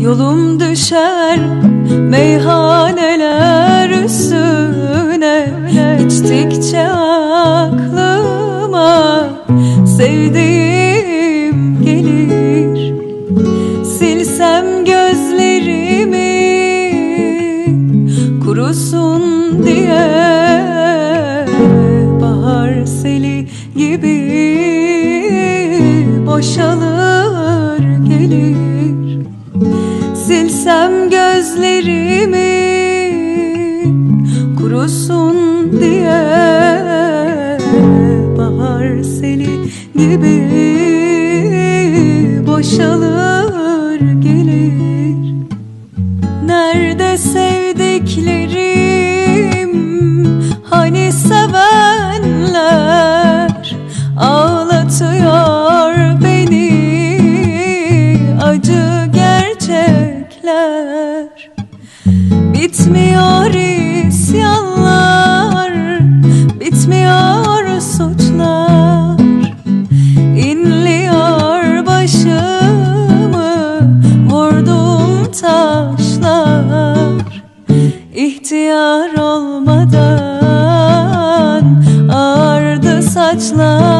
Yolum düşer meyhaneler üstüne. İçtikçe aklıma sevdiğim gelir. Silsem gözlerimi kurusun diye. Bahar seli gibi boşalır gelir Silsem gözlerimi kurusun diye Bahar seli gibi boşalır gelir. Nerede sevdiklerim gerçekler Bitmiyor isyanlar Bitmiyor suçlar. İnliyor başımı Vurdum taşlar. İhtiyar olmadan Ağardı saçlar